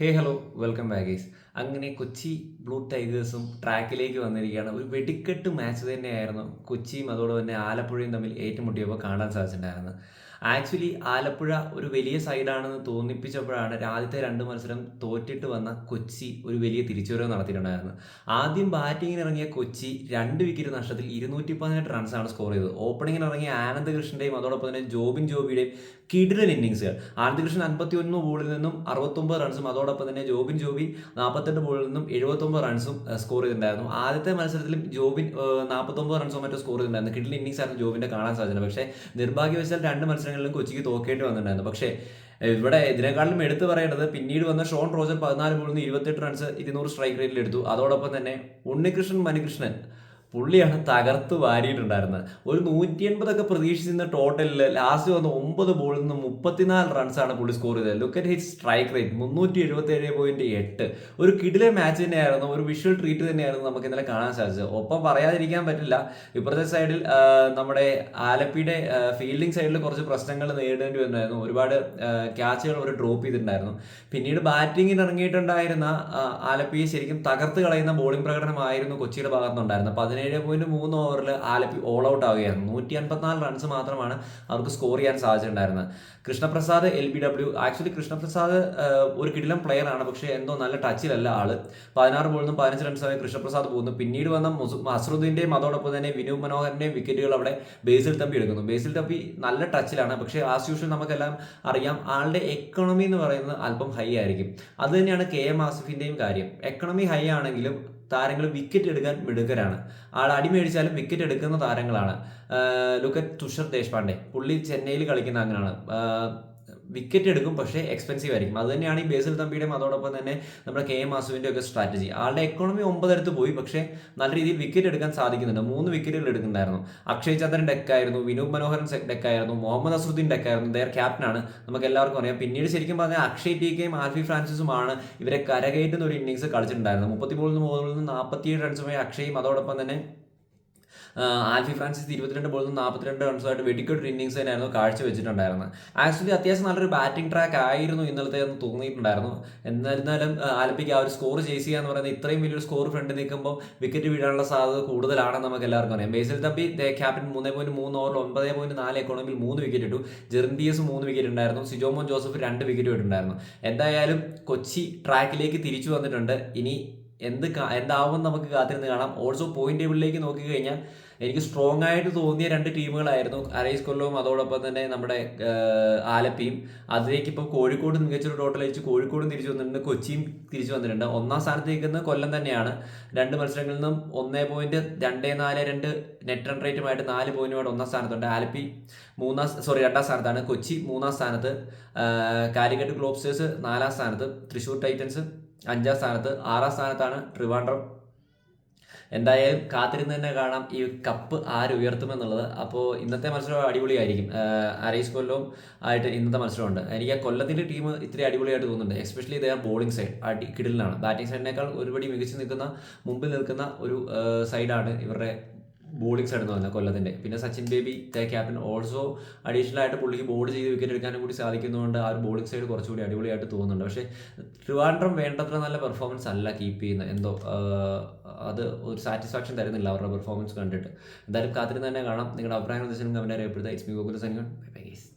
ഹേ hello welcome ബാഗേസ് അങ്ങനെ Kochi blue ടൈഗേഴ്സും ട്രാക്കിലേക്ക് വന്നിരിക്കുകയാണ്. ഒരു വെടിക്കെട്ട് മാച്ച് തന്നെയായിരുന്നു കൊച്ചിയും അതോടെ തന്നെ ആലപ്പുഴയും തമ്മിൽ ഏറ്റുമുട്ടിയപ്പോൾ കാണാൻ സാധിച്ചിട്ടുണ്ടായിരുന്നത്. ആക്ച്വലി ആലപ്പുഴ ഒരു വലിയ സൈഡാണെന്ന് തോന്നിപ്പിച്ചപ്പോഴാണ് ആദ്യത്തെ രണ്ട് മത്സരം തോറ്റിട്ട് വന്ന കൊച്ചി ഒരു വലിയ തിരിച്ചുവരവ് നടത്തിയിട്ടുണ്ടായിരുന്നത്. ആദ്യം ബാറ്റിങ്ങിന് ഇറങ്ങിയ കൊച്ചി രണ്ട് വിക്കറ്റ് നഷ്ടത്തിൽ ഇരുന്നൂറ്റി പതിനെട്ട് റൺസാണ് സ്കോർ ചെയ്തത്. ഓപ്പണിങ്ങിന് ഇറങ്ങിയ ആനന്ദ് കൃഷ്ണന്റെയും അതോടൊപ്പം തന്നെ ജോബിൻ ജോബിയുടെയും കിടിലൻ ഇന്നിങ്സുകൾ ആനന്ദ് കൃഷ്ണൻ അൻപത്തി ഒന്ന് ബോളിൽ നിന്നും അറുപത്തൊമ്പത് റൺസും അതോടൊപ്പം തന്നെ ജോബിൻ ജോബി നാൽപ്പത്തെട്ട് ബോളിൽ നിന്നും എഴുപത്തൊമ്പത് റൺസും സ്കോർ ചെയ്തിട്ടുണ്ടായിരുന്നു. ആദ്യത്തെ മത്സരത്തിലും ജോബിൻ നാൽപ്പത്തൊമ്പത് റൺസോ മറ്റോ സ്കോർ ചെയ്തിട്ടുണ്ടായിരുന്നു. കിടിലൻ ഇന്നിങ്സ് ആയിരുന്നു ജോബിന്റെ കാണാൻ സാധിച്ചത്. പക്ഷേ നിർഭാഗ്യവശാൽ രണ്ട് മത്സരങ്ങളിലും കൊച്ചിക്ക് തോക്കേണ്ടി വന്നിട്ടുണ്ടായിരുന്നു. പക്ഷേ ഇവിടെ ഇതിനേക്കാളും എടുത്തു പറയേണ്ടത് പിന്നീട് വന്ന ഷോൺ റോജർ പതിനാല് ബോളിൽ നിന്ന് ഇരുപത്തെട്ട് റൺസ് ഇരുന്നൂറ് സ്ട്രൈക്ക് റേറ്റിൽ എടുത്തു. അതോടൊപ്പം തന്നെ ഉണ്ണികൃഷ്ണൻ മണികൃഷ്ണൻ പുള്ളിയാണ് തകർത്ത് വാരിയിട്ടുണ്ടായിരുന്നത്. ഒരു നൂറ്റി എൺപതൊക്കെ പ്രതീക്ഷിച്ചിരുന്ന ടോട്ടലിൽ ലാസ്റ്റ് വന്ന ഒമ്പത് ബോളിൽ നിന്ന് മുപ്പത്തിനാല് റൺസാണ് പുള്ളി സ്കോർ ചെയ്തത്. Look at hit strike rate മുന്നൂറ്റി എഴുപത്തി ഏഴ് പോയിന്റ് എട്ട്. ഒരു കിടിലെ മാച്ച് തന്നെയായിരുന്നു ഒരു വിഷ്വൽ ട്രീറ്റ് തന്നെയായിരുന്നു നമുക്ക് ഇന്നലെ കാണാൻ സാധിച്ചത്. ഒപ്പം പറയാതിരിക്കാൻ പറ്റില്ല ഇപ്പുറത്തെ സൈഡിൽ നമ്മുടെ ആലപ്പിയുടെ ഫീൽഡിംഗ് സൈഡിൽ കുറച്ച് പ്രശ്നങ്ങൾ നേരിടേണ്ടി വന്നായിരുന്നു ഒരുപാട് ക്യാച്ചുകൾ അവർ ഡ്രോപ്പ് ചെയ്തിട്ടുണ്ടായിരുന്നു. പിന്നീട് ബാറ്റിങ്ങിന് ഇറങ്ങിയിട്ടുണ്ടായിരുന്ന ആലപ്പിയെ ശരിക്കും തകർത്ത് കളയുന്ന ബോളിംഗ് പ്രകടനമായിരുന്നു കൊച്ചിയുടെ ഭാഗത്തുനിന്നുണ്ടായിരുന്നത്. അപ്പോൾ പതിനേഴ് പോയിന്റ് മൂന്ന് ഓവറിൽ ആലപ്പി ഓൾ ഔട്ട് ആവുകയാണ്. നൂറ്റി അൻപത്തിനാല് റൺസ് മാത്രമാണ് അവർക്ക് സ്കോർ ചെയ്യാൻ സാധിച്ചിട്ടുണ്ടായിരുന്നത്. Krishnaprasad L B W actually Krishnaprasad ഒരു കിടിലം പ്ലെയർ ആണ്. പക്ഷേ എന്തോ നല്ല ടച്ചിലല്ല ആൾ. പതിനാറ് ബോളിൽ നിന്നും പതിനഞ്ച് റൺസായി കൃഷ്ണപ്രസാദ് പോകുന്നു. പിന്നീട് വന്ന അസ്രുദ്ദീന്റെയും അതോടൊപ്പം തന്നെ വിനു മനോഹറിന്റെയും വിക്കറ്റുകൾ അവിടെ ബേസിൽ തമ്പി എടുക്കുന്നു. ബേസിൽ തമ്പി നല്ല ടച്ചിലാണ് പക്ഷേ ആസ് യൂഷ്വൽ നമുക്കെല്ലാം അറിയാം ആളുടെ എക്കണോമി എന്ന് പറയുന്നത് അല്പം ഹൈ ആയിരിക്കും. അത് തന്നെയാണ് കെ എം ആസിഫിന്റെയും കാര്യം. എക്കണോമി ഹൈ ആണെങ്കിലും താരങ്ങൾ വിക്കറ്റ് എടുക്കാൻ മിടുക്കരാണ്. ആൾ അടിമേടിച്ചാലും വിക്കറ്റ് എടുക്കുന്ന താരങ്ങളാണ്. ലുക്കറ്റ് തുഷർ ദേശ്പാണ്ഡെ. പുള്ളി ചെന്നൈയിൽ കളിക്കുന്ന അങ്ങനെയാണ് വിക്കറ്റ് എടുക്കും പക്ഷേ എക്സ്പെൻസീവ് ആയിരിക്കും. അത് തന്നെയാണ് ഈ ബേസിൽ തമ്പിയുടെയും അതോടൊപ്പം തന്നെ നമ്മുടെ കെ എം മാസുവിന്റെ ഒക്കെ സ്ട്രാറ്റജി ആളുടെ എക്കോണമി ഒമ്പതടുത്ത് പോയി പക്ഷേ നല്ല രീതിയിൽ വിക്കറ്റ് എടുക്കാൻ സാധിക്കുന്നുണ്ട്. മൂന്ന് വിക്കറ്റുകൾ എടുക്കുന്നുണ്ടായിരുന്നു. അക്ഷയ് ചന്ദ്രൻ ഡെക്കായിരുന്നു വിനോദ് മനോഹരൻ ഡെക്കായിരുന്നു മുഹമ്മദ് അസറുദ്ദീൻ ഡെക്കായിരുന്നു ദയർ ക്യാപ്റ്റനാണ് നമുക്ക് എല്ലാവർക്കും അറിയാം. പിന്നീട് ശരിക്കും പറഞ്ഞാൽ അക്ഷയ് ടി കെയും ആൽഫി ഫ്രാൻസിസുമാണ് ഇവരെ കരകയറ്റുന്ന ഒരു ഇന്നിങ്സ് കളിച്ചിട്ടുണ്ടായിരുന്നത്. മുപ്പത്തി മൂന്ന് മുതൽ നാൽപ്പത്തിയേഴ് റൺസുമായി അക്ഷയും അതോടൊപ്പം തന്നെ ആൽഫി ഫ്രാൻസിസ് ഇരുപത്തിരണ്ട് ബോളിൽ നിന്ന് നാൽപ്പത്തിരണ്ട് റൺസുമായിട്ട് വെടിക്കെട്ട് ഇന്നിങ്സ് തന്നെയായിരുന്നു കാഴ്ചവെച്ചിട്ടുണ്ടായിരുന്നത് ആക്ച്വലി അത്യാവശ്യം നല്ലൊരു ബാറ്റിംഗ് ട്രാക്ക് ആയിരുന്നു ഇന്നലത്തെ എന്ന് തോന്നിയിട്ടുണ്ടായിരുന്നു. എന്നിരുന്നാലും ആലപ്പിക്ക് ആ ഒരു സ്കോർ ചേസ് ചെയ്യുക എന്ന് പറയുന്നത് ഇത്രയും വലിയൊരു സ്കോർ ഫ്രണ്ട് നിൽക്കുമ്പോൾ വിക്കറ്റ് വീഴാനുള്ള സാധ്യത കൂടുതലാണെന്ന് നമുക്ക് എല്ലാവർക്കും അറിയാം. ബേസിൽ തപ്പി ക്യാപ്റ്റൻ മൂന്ന് പോയിന്റ് മൂന്ന് ഓവറിൽ ഒമ്പത് പോയിന്റ് നാല് എക്കോണമിയിൽ മൂന്ന് വിക്കറ്റ് ഇട്ടു. എസ് മൂന്ന് വിക്കറ്റ് ഉണ്ടായിരുന്നു സിജോമോൻ ജോസഫ് രണ്ട് വിക്കറ്റ് ഇട്ടുണ്ടായിരുന്നു. എന്തായാലും കൊച്ചി ട്രാക്കിലേക്ക് തിരിച്ചു വന്നിട്ടുണ്ട്. ഇനി എന്ത് എന്താവും നമുക്ക് കാത്തിരുന്ന് കാണാം. ഓൾസോ പോയിന്റ് ടേബിളിലേക്ക് നോക്കി കഴിഞ്ഞാൽ എനിക്ക് സ്ട്രോങ് ആയിട്ട് തോന്നിയ രണ്ട് ടീമുകളായിരുന്നു അരൈസ് കൊല്ലവും അതോടൊപ്പം തന്നെ നമ്മുടെ ആലപ്പിയും. അതിലേക്ക് ഇപ്പോൾ കോഴിക്കോട് മികച്ചൊരു ടോട്ടൽ അയച്ച് കോഴിക്കോടും തിരിച്ചു വന്നിട്ടുണ്ട് കൊച്ചിയും തിരിച്ചു വന്നിട്ടുണ്ട്. ഒന്നാം സ്ഥാനത്ത് നിൽക്കുന്ന കൊല്ലം തന്നെയാണ്. രണ്ട് മത്സരങ്ങളിൽ നിന്നും ഒന്നേ പോയിന്റ് രണ്ട് നാല് രണ്ട് നെറ്റ് റൺ റേറ്റുമായിട്ട് നാല് പോയിന്റുമായിട്ട് ഒന്നാം സ്ഥാനത്തുണ്ട്. ആലപ്പി മൂന്നാം സോറി രണ്ടാം സ്ഥാനത്താണ്. കൊച്ചി മൂന്നാം സ്ഥാനത്ത് കാലിക്കറ്റ് ഗ്ലോബ്സ്റ്റേഴ്സ് നാലാം സ്ഥാനത്ത് തൃശ്ശൂർ ടൈറ്റൻസ് അഞ്ചാം സ്ഥാനത്ത് ആറാം സ്ഥാനത്താണ് ട്രിവാൻഡ്രം. എന്തായാലും കാത്തിരുന്ന് തന്നെ കാണാം ഈ കപ്പ് ആര് ഉയർത്തുമെന്നുള്ളത്. അപ്പോൾ ഇന്നത്തെ മത്സരം അടിപൊളിയായിരിക്കും. അരൈസ് കൊല്ലവും ആയിട്ട് ഇന്നത്തെ മത്സരമുണ്ട്. എനിക്ക് ആ കൊല്ലത്തിന്റെ ടീം ഇത്തിരി അടിപൊളിയായിട്ട് തോന്നുന്നുണ്ട്. എസ്പെഷ്യലി ഇതേ ബോളിംഗ് സൈഡ് അടി കിടിലാണ് ബാറ്റിംഗ് സൈഡിനേക്കാൾ ഒരുപടി മികച്ചു നിൽക്കുന്ന മുമ്പിൽ നിൽക്കുന്ന ഒരു സൈഡാണ് ഇവരുടെ ബോളിംഗ് എന്ന് പറഞ്ഞാൽ കൊല്ലത്തിന്റെ പിന്നെ Sachin Baby the captain also additional ആയിട്ട് പുള്ളിക്ക് ബോൾ ചെയ്ത് വിക്കറ്റ് എടുക്കാനും കൂടി സാധിക്കുന്നതുകൊണ്ട് ആ ഒരു ബോളിംഗ് സൈഡ് കുറച്ചുകൂടി അടിപൊളിയായിട്ട് തോന്നുന്നുണ്ട്. പക്ഷേ ട്രിവാൻഡ്രം വേണ്ടത്ര നല്ല പെർഫോമൻസ് അല്ല കീപ്പ് ചെയ്യുന്നത്. എന്തോ അത് ഒരു സാറ്റിസ്ഫാക്ഷൻ തരുന്നില്ല അവരുടെ പെർഫോമൻസ് കണ്ടിട്ട്. എന്തായാലും കാത്തിരുന്ന് തന്നെ കാണാം. നിങ്ങളുടെ അഭിപ്രായങ്ങൾ കമന്റ് അറിയപ്പെടുത്തുക ഇറ്റ്സ് മീ ഗോകുല സനികൾ ബൈ ബൈ